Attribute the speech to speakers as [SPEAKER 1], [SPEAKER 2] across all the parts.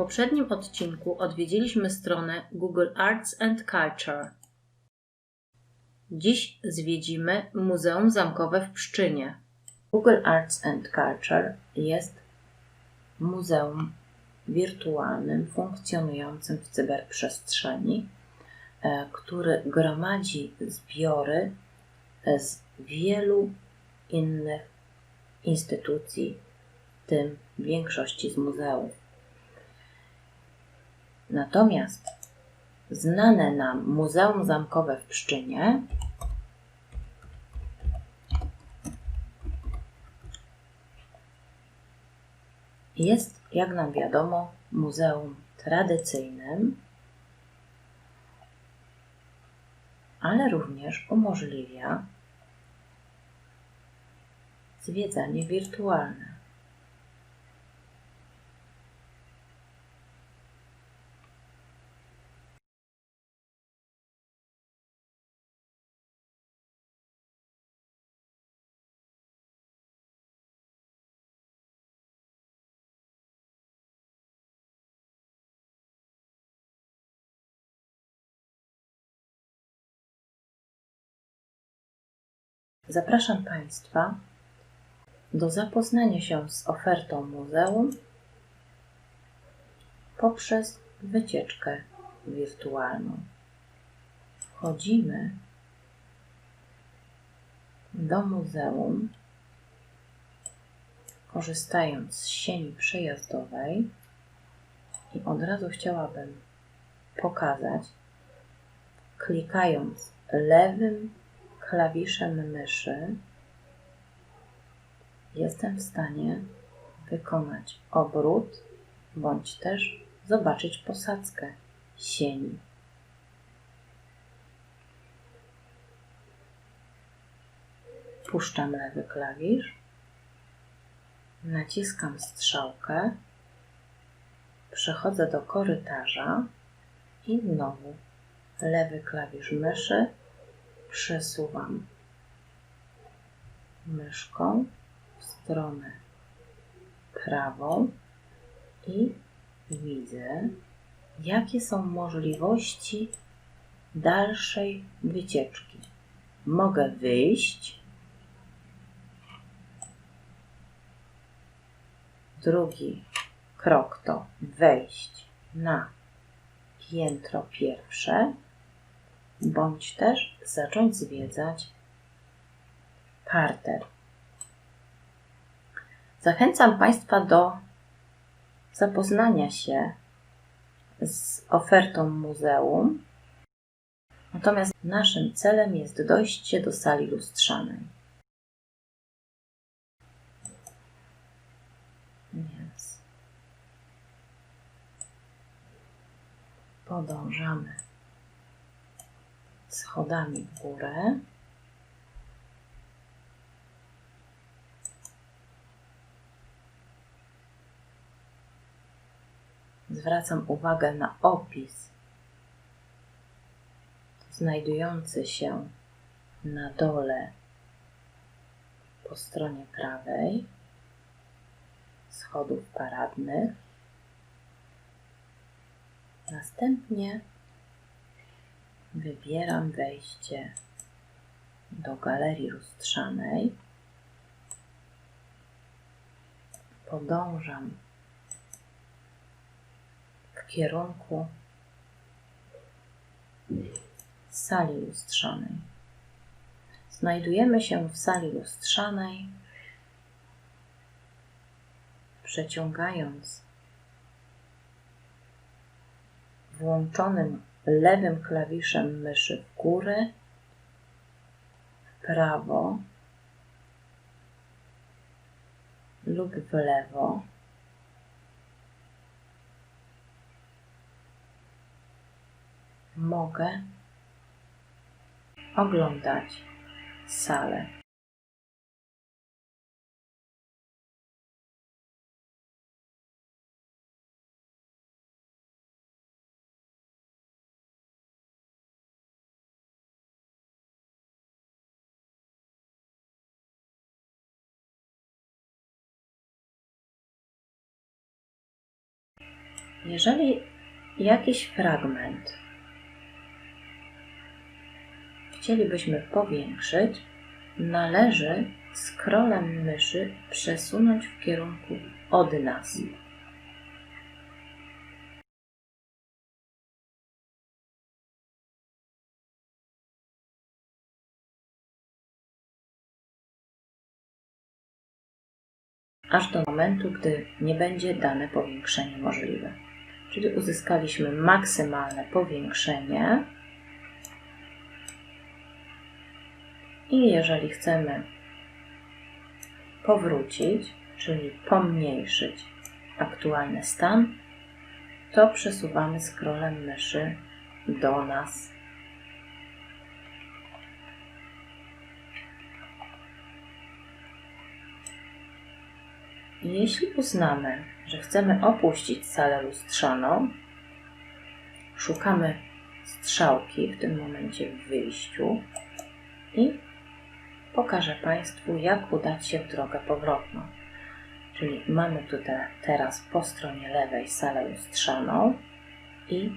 [SPEAKER 1] poprzednim odcinku odwiedziliśmy stronę Google Arts and Culture. Dziś zwiedzimy Muzeum Zamkowe w Pszczynie. Google Arts and Culture jest muzeum wirtualnym funkcjonującym w cyberprzestrzeni, e, który gromadzi zbiory z wielu innych instytucji, w tym większości z muzeów. Natomiast znane nam Muzeum Zamkowe w Pszczynie jest, jak nam wiadomo, muzeum tradycyjnym, ale również umożliwia zwiedzanie wirtualne. Zapraszam Państwa do zapoznania się z ofertą muzeum poprzez wycieczkę wirtualną. Wchodzimy do muzeum, korzystając z sieni przejazdowej i od razu chciałabym pokazać, klikając lewym klawiszem myszy jestem w stanie wykonać obrót bądź też zobaczyć posadzkę sieni. Puszczam lewy klawisz, naciskam strzałkę, przechodzę do korytarza i znowu lewy klawisz myszy przesuwam myszką w stronę prawą i widzę, jakie są możliwości dalszej wycieczki. Mogę wyjść. Drugi krok to wejść na piętro pierwsze bądź też zacząć zwiedzać parter. Zachęcam Państwa do zapoznania się z ofertą muzeum. Natomiast naszym celem jest dojście do sali lustrzanej. Więc podążamy schodami w górę. Zwracam uwagę na opis znajdujący się na dole po stronie prawej schodów paradnych. Następnie wybieram wejście do galerii lustrzanej. Podążam w kierunku sali lustrzanej. Znajdujemy się w sali lustrzanej, przeciągając włączonym lewym klawiszem myszy w górę, w prawo lub w lewo. Mogę oglądać salę. Jeżeli jakiś fragment chcielibyśmy powiększyć, należy scrollem myszy przesunąć w kierunku od nas. aż do momentu, gdy nie będzie dane powiększenie możliwe. Czyli uzyskaliśmy maksymalne powiększenie. I jeżeli chcemy powrócić, czyli pomniejszyć aktualny stan, to przesuwamy scrollem myszy do nas. Jeśli uznamy, że chcemy opuścić salę lustrzaną, szukamy strzałki w tym momencie w wyjściu i pokażę Państwu, jak udać się w drogę powrotną. Czyli mamy tutaj teraz po stronie lewej salę lustrzaną i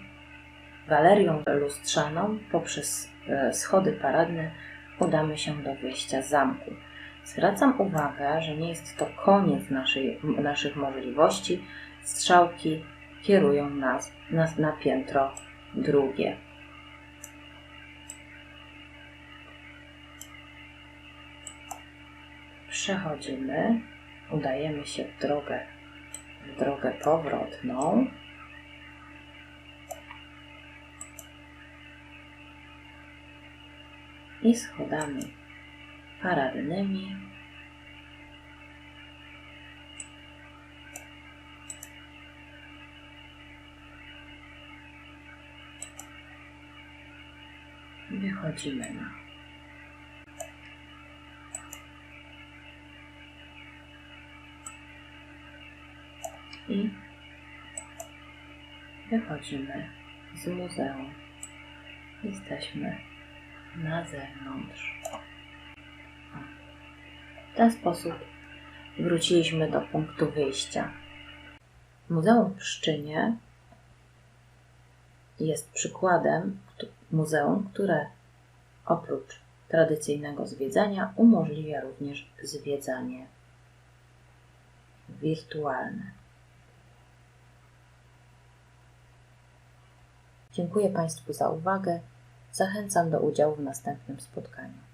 [SPEAKER 1] galerią lustrzaną poprzez e, schody paradne udamy się do wyjścia zamku. Zwracam uwagę, że nie jest to koniec naszej, naszych możliwości. Strzałki kierują nas, nas na piętro drugie. Przechodzimy, udajemy się w drogę, w drogę powrotną. I schodami paradnymi. Wychodzimy na i wychodzimy z muzeum. Jesteśmy na zewnątrz. W ten sposób wróciliśmy do punktu wyjścia. Muzeum w Pszczynie jest przykładem muzeum, które oprócz tradycyjnego zwiedzania umożliwia również zwiedzanie wirtualne. Dziękuję Państwu za uwagę. Zachęcam do udziału w następnym spotkaniu.